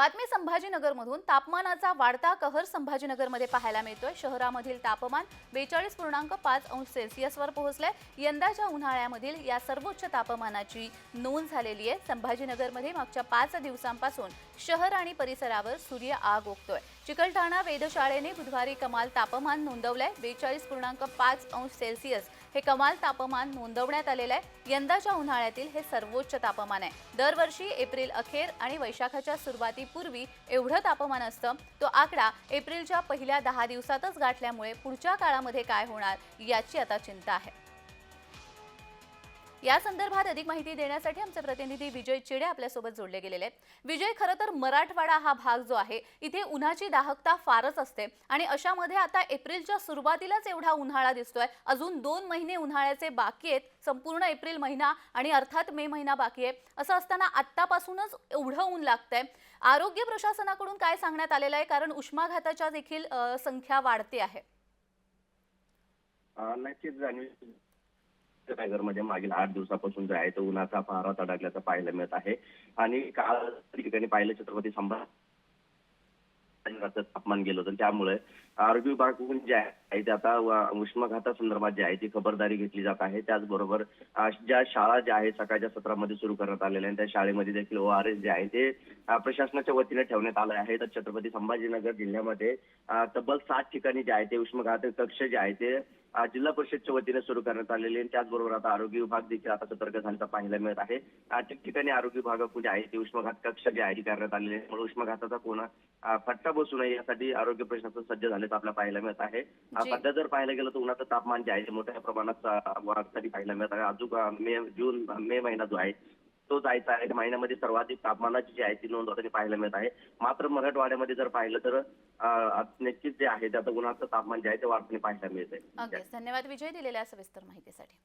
बातमी संभाजीनगरमधून तापमानाचा वाढता कहर संभाजीनगरमध्ये पाहायला मिळतोय. शहरामधील तापमान बेचाळीस पूर्णांक पाच अंश सेल्सिअसवर पोहोचलंय. यंदाच्या उन्हाळ्यामधील या सर्वोच्च तापमानाची नोंद झालेली आहे. संभाजीनगरमध्ये मागच्या पाच दिवसांपासून शहर आणि परिसरावर सूर्य आग ओकतोय. चिकलठाणा वेधशाळेने बुधवारी कमाल तापमान नोंदवलंय. बेचाळीस पूर्णांक पाच अंश सेल्सिअस हे कमाल तापमान नोंदवण्यात आलेलं आहे. यंदाच्या उन्हाळ्यातील हे सर्वोच्च तापमान आहे. दरवर्षी एप्रिल अखेर आणि वैशाखाच्या सुरुवातीपूर्वी एवढं तापमान असतं. तो आकडा एप्रिलच्या पहिल्या दहा दिवसातच गाठल्यामुळे पुढच्या काळामध्ये काय होणार याची आता चिंता आहे. या संदर्भात अधिक माहिती देण्यासाठी आमचे प्रतिनिधी विजय चिडे आपल्यासोबत जोडले गेलेले आहेत. विजय खरं तर मराठवाडा हा भाग जो आहे इथे उन्हाची दाहकता फारच असते आणि अशामध्ये आता एप्रिलच्या सुरुवातीलाच एवढा उन्हाळा दिसतोय. अजून दोन महिने उन्हाळ्याचे बाकी आहेत. संपूर्ण एप्रिल महिना आणि अर्थात मे महिना बाकी आहे. असं असताना आत्तापासूनच एवढं ऊन लागतंय. आरोग्य प्रशासनाकडून काय सांगण्यात आलेलं आहे? कारण उष्माघाताच्या देखील संख्या वाढते आहे. नक्कीच टायगरमध्ये म्हणजे मागील आठ दिवसापासून जे आहे तो उन्हाचा पहारा तडाखल्याचं पाहायला मिळत आहे. आणि काल ठिकाणी पाहिलं छत्रपती संभाजी तापमान गेलं होतं. त्यामुळे आरोग्य विभागाकडून जे आहे आहे. ते आता उष्माघातासंदर्भात जे आहे ती खबरदारी घेतली जात आहे. त्याचबरोबर ज्या शाळा ज्या आहेत सकाळच्या सत्रामध्ये सुरू करण्यात आलेल्या आहेत. त्या शाळेमध्ये देखील ओ आर एस जे आहे ते प्रशासनाच्या वतीने ठेवण्यात आलं आहे. तर छत्रपती संभाजीनगर जिल्ह्यामध्ये तब्बल सात ठिकाणी जे आहे ते उष्माघात कक्ष जे आहे ते जिल्हा परिषदच्या वतीने सुरू करण्यात आलेले आहे त्याचबरोबर आता आरोग्य विभाग देखील आता सतर्क झाल्याचा पाहायला मिळत आहे. ठिकठिकाणी आरोग्य विभागाकडून जे आहे ते उष्माघात कक्ष जे आहे करण्यात आलेले आहे त्यामुळे उष्माघाताचा कोणा फटका बसू नये यासाठी आरोग्य प्रशासन सज्ज झाल्याचं आपल्याला पाहायला मिळत आहे. सध्या जर पाहायला गेलं तर उन्हाचं तापमान जे आहे मोठ्या प्रमाणात वाढताना पाहायला मिळत. आहे अजून मे जून मे महिना जो आहे तो जायचा आहे. महिन्यामध्ये सर्वाधिक तापमानाची जी आहे ती नोंद होताना पाहायला मिळत आहे. मात्र मराठवाड्यामध्ये जर पाहिलं तर नक्कीच जे आहे ते आता उन्हाचं तापमान जे आहे ते वाढताना पाहायला मिळत आहे धन्यवाद. विजय दिलेल्या सविस्तर माहितीसाठी.